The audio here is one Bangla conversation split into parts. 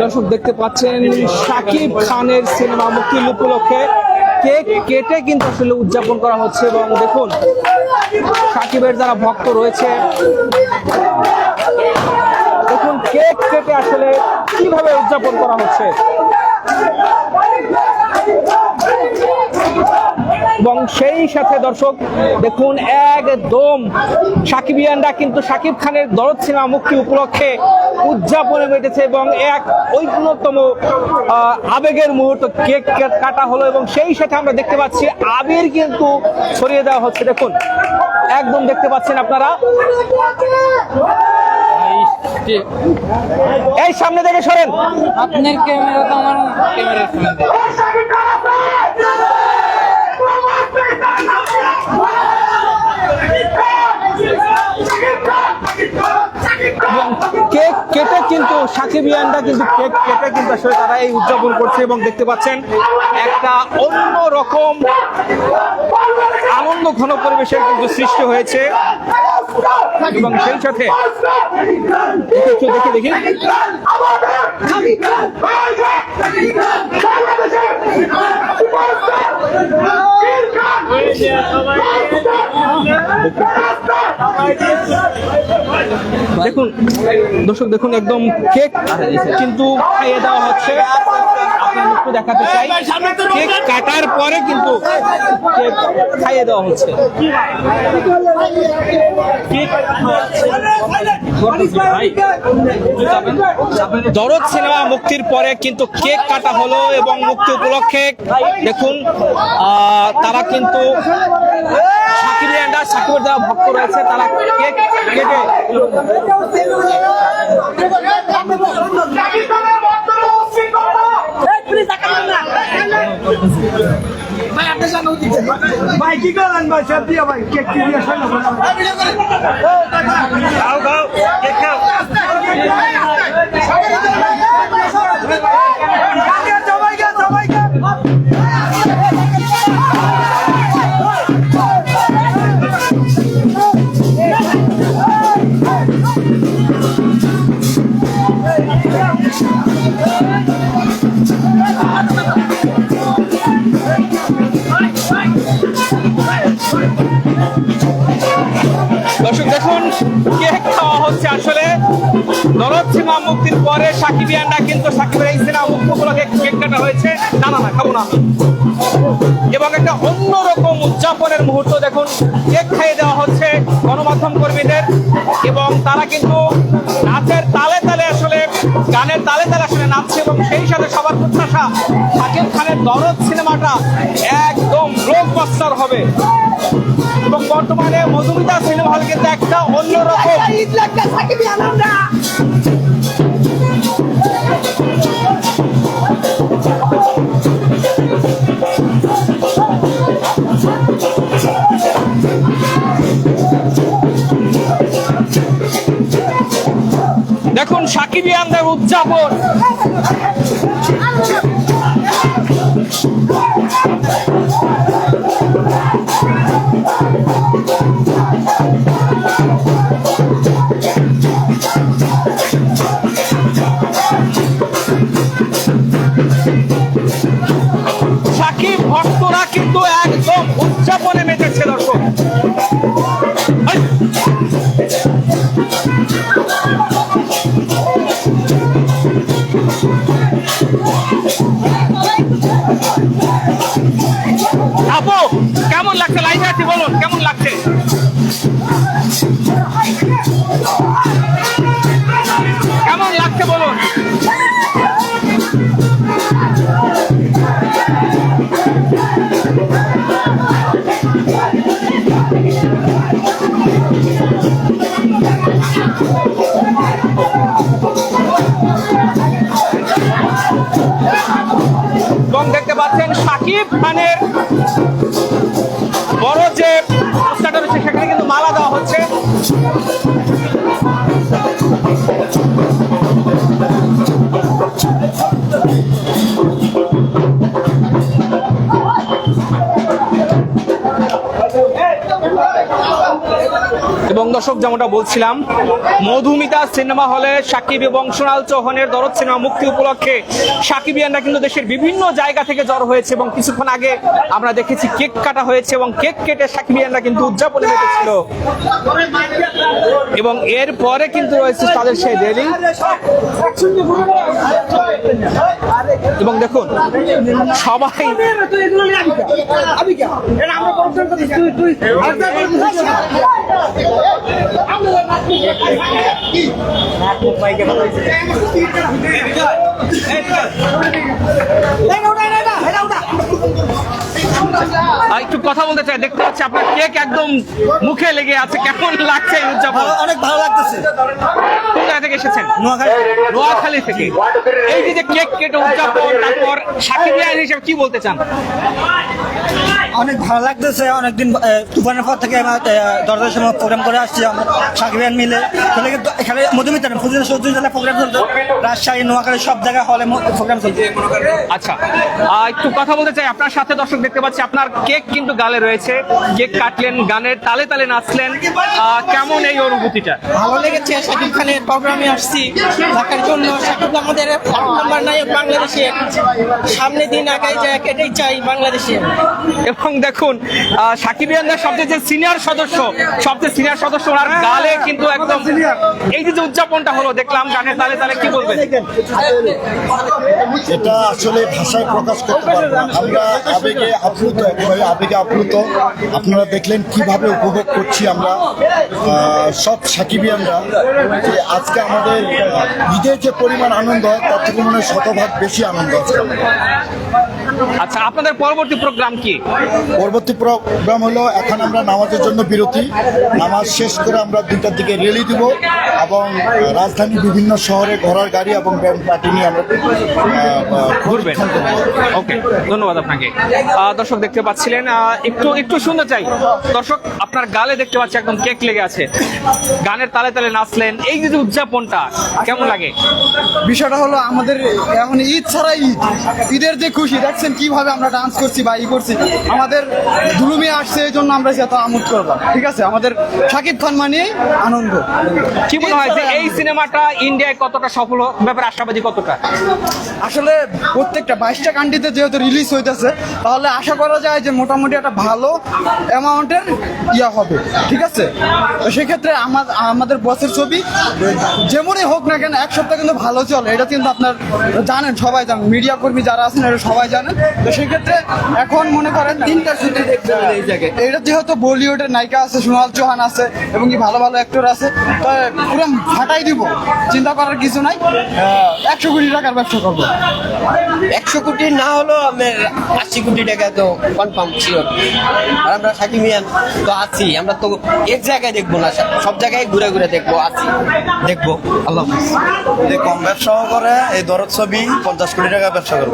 দর্শক দেখতে পাচ্ছেন শাকিব খানের সিনেমা মুক্তির উপলক্ষে কেক কেটে কিন্তু আসলে উদযাপন করা হচ্ছে এবং দেখুন শাকিবের যারা ভক্ত রয়েছে, দেখুন কেক কেটে আসলে কীভাবে উদযাপন করা হচ্ছে। এবং সেই সাথে দর্শক, দেখুন একদম সাকিবিয়ানরা কিন্তু সাকিব খানের দরদ সিনেমা মুক্তি উপলক্ষে উদযাপনে মেটেছে এবং এক ঐক্যতম আহ, আবেগের মুহূর্ত কেক কাটা হলো এবং সেই সাথে আমরা দেখতে পাচ্ছি আবির কিন্তু ছড়িয়ে দেওয়া হচ্ছে। দেখুন একদম দেখতে পাচ্ছেন আপনারা। এই সামনে থেকে সরেন। আপনার ক্যামেরা তো আমার ক্যামেরার সামনে। কেক কেটে কিন্তু সাকিবিয়ানরা কিন্তু কেক কেটে কিন্তু আসলে তারা এই উদযাপন করছে এবং দেখতে পাচ্ছেন একটা অন্য রকম আনন্দ ঘন পরিবেশের কিন্তু সৃষ্টি হয়েছে। এবং সেই সাথে একটু দেখি দেখি। দেখুন দর্শক দেখুন একদম কেক কিন্তু খাইয়ে দেওয়া হচ্ছে একটু দেখাতে চাই কেক কাটার পরে কিন্তু কেক খাইয়ে দেওয়া হচ্ছে দরদ সিনেমা মুক্তির পরে কিন্তু কেক কাটা হলো এবং মুক্তি উপলক্ষে দেখুন তারা কিন্তু সাকিবিয়ানরা সাকিবের যারা ভক্ত রয়েছে তারা কেক কেটে ভাই কি করেন ভাই? সব দিয়ে ভাই কেক কি দিয়ে শোনো খাও খাও কেক খাও। হচ্ছে আসলে দরদ সিনেমা মুক্তির পরে সাকিবিয়ানরা কিন্তু সাকিবের এই সিনেমা মুক্তি উপলক্ষে কেক কাটা হয়েছে। না না না, খাব না। এবং একটা অন্যরকম উদযাপনের মুহূর্ত দেখুন, কেক খাইয়ে দেওয়া হচ্ছে গণমাধ্যম কর্মীদের এবং তারা কিন্তু নাচের তালে গানের তালে তালে আসলে নামছে এবং সেই সাথে সবার প্রত্যাশা, শাকিব খানের দরদ সিনেমাটা একদম ব্লকবাস্টার হবে। এবং বর্তমানে মধুমিতা সিনেমা হল কিন্তু একটা অন্যরকম। ঈদ উদযাপন। Thank আনন্দা এবং দেখতে পাচ্ছেন সাকিব খানের বড় যে পোস্টারটা রয়েছে, সেখানে কিন্তু মালা দেওয়া হচ্ছে। এবং দর্শক, যেমনটা বলছিলাম, মধুমিতা সিনেমা হলে সাকিব এবং সোনাল চৌহানের দরদ সিনেমা মুক্তি উপলক্ষে সাকিবিয়ানরা কিন্তু দেশের বিভিন্ন জায়গা থেকে জড়ো হয়েছে এবং কিছুক্ষণ আগে আমরা দেখেছি কেক কাটা হয়েছে এবং কেক কেটে সাকিবিয়ানরা কিন্তু উদযাপনে মেতেছিল এবং এর পরে কিন্তু রয়েছে তাদের সেই রেলি। এবং দেখুন, সবাই আহ, একটু কথা বলতে চাই দেখতে পাচ্ছি আপনার কেক একদম মুখে লেগে আছে কেমন লাগছে এই উদযাপন? অনেক ভালো লাগতেছে। কোন জায়গা থেকে এসেছেন? নোয়াখালী। থেকে। এই যে যে কেক কেটে উদযাপন তারপর সাকিবিয়ান হিসেবে কি বলতে চান? অনেক ভালো লাগতেছে অনেকদিন তুফানের পর থেকে আমরা দরজার সময় প্রোগ্রাম করে আসছি আমরা সাকিবিয়ান মিলে। এখানে মধুমিতা না ফুজিল সৌদি জেলায় প্রোগ্রাম চলতো রাজশাহী নোয়াখালী সব জায়গায় হলে প্রোগ্রাম চলছে আচ্ছা একটু কথা বলতে চাই আপনার সাথে দর্শক দেখতে পাচ্ছি আপনার কেক কিন্তু গালে রয়েছে। কেক কাটলেন গানের তালে তালে নাচলেন। কেমন এই অনুভূতিটা? ভালো লেগেছে শাকিব খানের প্রোগ্রামে আসছি। দেখার জন্য শাকিব আমাদের নাম্বার নায়ক বাংলাদেশে। সামনে দিন আগাই যায় এটাই চাই বাংলাদেশে। এবং দেখুন আহ, সাকিবিয়ানদের সবচেয়ে যে সিনিয়র সদস্য সবচেয়ে সিনিয়র সদস্য ওনার গালে কিন্তু একদম এই যে যে উদযাপনটা হলো দেখলাম গানের তালে তালে কি বলবেন? এটা আসলে ভাষায় প্রকাশ করতে পারব আমরা আবেগে আপ্লুত একেবারে আবেগে আপ্লুত। আপনারা দেখলেন কীভাবে উপভোগ করছি আমরা সব সাকিবিয়ানরা। যে আজকে আমাদের ঈদের যে পরিমাণ আনন্দ তার থেকে মনে হয় শতভাগ বেশি আনন্দ আজকে আচ্ছা আপনাদের পরবর্তী প্রোগ্রাম কি? পরবর্তী প্রোগ্রাম হলো এখন আমরা নামাজের জন্য বিরতি। নামাজ শেষ করে আমরা দুটার দিকে রেলি দিব এবং আহ, রাজধানীর বিভিন্ন শহরে ঘোড়ার গাড়ি এবং ব্যান্ড পার্টি নিয়ে আমরা ঘুরবেন। ওকে ধন্যবাদ আপনাকে। দর্শক দেখতে পাচ্ছিলেন একটু একটু শুনতে চাই। দর্শক আপনার গালে দেখতে পাচ্ছি একদম কেক লেগে আছে। গানের তালে তালে নাচলেন। এই যে উদযাপনটা কেমন লাগে? বিষয়টা হলো আমাদের এখন ঈদ ছাড়া ঈদ। ঈদের যে খুশি দেখছেন কীভাবে আমরা ডান্স করছি বা ই করছি। আমাদের দুলুমি আসছে এই জন্য আমরা এত আমোদ করব। ঠিক আছে? আমাদের শাকিব খান মানে আনন্দ। কি মনে হয় যে এই সিনেমাটা ইন্ডিয়ায় কতটা সফল ব্যাপারে আশাবাদী কতটা? আসলে প্রত্যেকটা বাইশটা কান্ট্রিতে যেহেতু রিলিজ হইতেছে তাহলে আশা করা যায় যে মোটামুটি একটা ভালো অ্যামাউন্টের ইয়া হবে ঠিক আছে? তো সেক্ষেত্রে আমার আমাদের বসের ছবি যেমনই হোক না কেন এক সপ্তাহ কিন্তু ভালো চলে এটা কিন্তু আপনার জানেন সবাই জানেন মিডিয়া কর্মী যারা আছেন এটা সবাই জানেন। তো সেক্ষেত্রে এখন মনে করেন তিনটা ছুটি দেখতে হবে এই জায়গায়। এটা যেহেতু বলিউডের নায়িকা আছে সোনাল চৌহান আছে এবং কি ভালো ভালো অ্যাক্টর আছে তো পুরো ফাটাই দিব চিন্তা করার কিছু নাই। একশো কোটি টাকার ব্যবসা করব। একশো কোটি না হলো আমার আশি কোটি টাকা তো কনফার্ম শিওর আর আমরা সাকিবিয়ান তো আছি। আমরা তো এক জায়গায় দেখব না সব জায়গায় ঘুরে ঘুরে দেখব আছি। দেখব। আল্লাহ কম ব্যবসাও করে এই দরদ ছবি পঞ্চাশ কোটি টাকা ব্যবসা করব।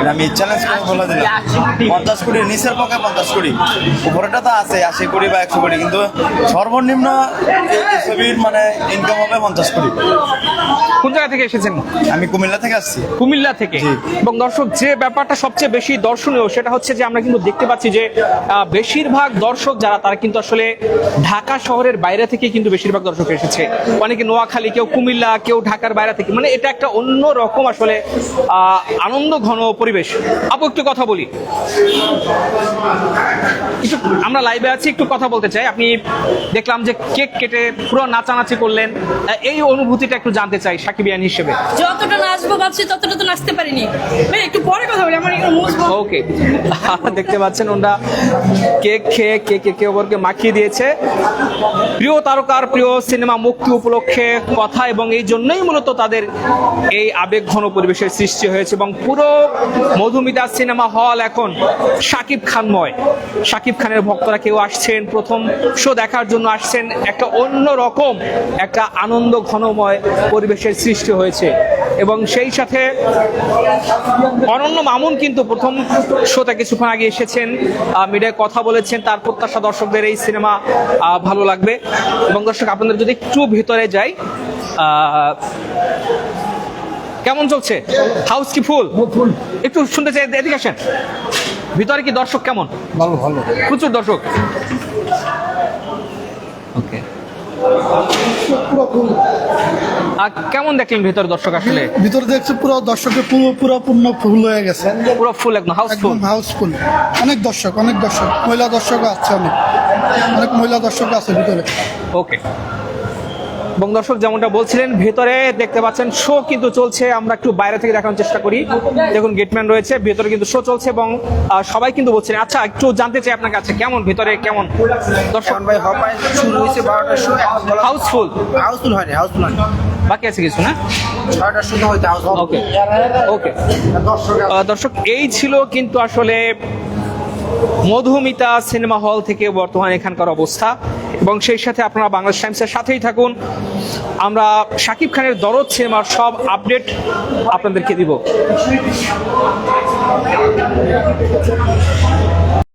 এটা আমি চ্যালেঞ্জ করে বলে দিলাম। পঞ্চাশ কোটির নিচের পক্ষে পঞ্চাশ কোটি। উপরেটা তো আছে আশি কোটি বা একশো কোটি কিন্তু সর্বনিম্ন ছবির মানে ইনকাম হবে পঞ্চাশ কোটি। কোন জায়গা থেকে এসেছেন? আমি কুমিল্লা থেকে আসছি। কুমিল্লা থেকে। এবং দর্শক যে ব্যাপারটা সবচেয়ে বেশি দর্শনীয় সেটা হচ্ছে যে আমরা কিন্তু দেখতে পাচ্ছি যে বেশিরভাগ দর্শক যারা তারা কিন্তু আসলে ঢাকা শহরের বাইরে থেকে কিন্তু বেশিরভাগ দর্শক এসেছে। অনেকে নোয়াখালী কেউ কুমিল্লা কেউ ঢাকার বাইরে থেকে। মানে এটা একটা অন্য রকম আসলে আনন্দ ঘন পরিবেশ। আপু একটু কথা বলি। আমরা লাইভে আছি একটু কথা বলতে চাই। আপনি দেখলাম যে কেক কেটে পুরো নাচানাচি করলেন। এই অনুভূতিটা একটু জানতে চাই সাকিবিয়ান হিসেবে। যতটা নাচবো ভাবছি ততটা তো নাচতে পারিনি। একটু পরে কথা বলি আমার ওকে দেখতে পাচ্ছেন ওরা কেক খেয়ে কেক কেকে ওপরকে মাখিয়ে দিয়েছে। প্রিয় তারকার, প্রিয় সিনেমা মুক্তি উপলক্ষে কথা এবং এই জন্যই মূলত তাদের এই আবেগ ঘন পরিবেশের সৃষ্টি হয়েছে এবং পুরো মধুমিতা সিনেমা হল এখন শাকিব খানময় শাকিব খানের ভক্তরা কেউ আসছেন, প্রথম শো দেখার জন্য আসছেন, একটা অন্য রকম একটা আনন্দ ঘনময় পরিবেশের সৃষ্টি হয়েছে। এবং সেই সাথে অনন্য মামুন কিন্তু প্রথম শোতে কিছুক্ষণ আগে এসেছেন মিডিয়ায় কথা বলেছেন তার প্রত্যাশা দর্শকদের এই সিনেমা ভালো লাগবে। এবং দর্শক আপনাদের যদি একটু ভিতরে যাই কেমন চলছে? হাউস কি ফুল একটু শুনতে চাই এদিকে আসেন। ভিতরে কি দর্শক কেমন? ভালো ভালো। প্রচুর দর্শক। আর কেমন দেখলেন ভিতর দর্শক আসলে? ভিতরে দেখছি পুরো দর্শকের পুরো পুরো পূর্ণ ফুল হয়ে গেছে। পুরো ফুল একদম হাউসফুল একদম হাউসফুল অনেক দর্শক অনেক দর্শক। মহিলা দর্শক আছে অনেক। অনেক মহিলা দর্শক আছে ভিতরে। ওকে এবং দর্শক যেমনটা বলছিলেন ভেতরে দেখতে পাচ্ছেন শো কিন্তু চলছে। আমরা একটু বাইরে থেকে দেখানোর চেষ্টা করি। দেখুন গেটম্যান রয়েছে ভেতরে কিন্তু শো চলছে এবং সবাই কিন্তু বলছেন আচ্ছা একটু জানতে চাই আপনার কাছে কেমন ভেতরে কেমন? দর্শক ভাই হপায় শুরু হয়েছে সময় হাউসফুল? হাউসফুল হয়নি হাউসফুল হয়নি। বাকি আছে কিছু না? ওকে ওকে দর্শক এই ছিল কিন্তু আসলে মধুমিতা সিনেমা হল থেকে বর্তমানে এখানকার অবস্থা। এবং সেই সাথে আপনারা বাংলাদেশ টাইমসের সাথেই থাকুন। আমরা শাকিব খানের দরদ সিনেমার সব আপডেট আপনাদেরকে দিব।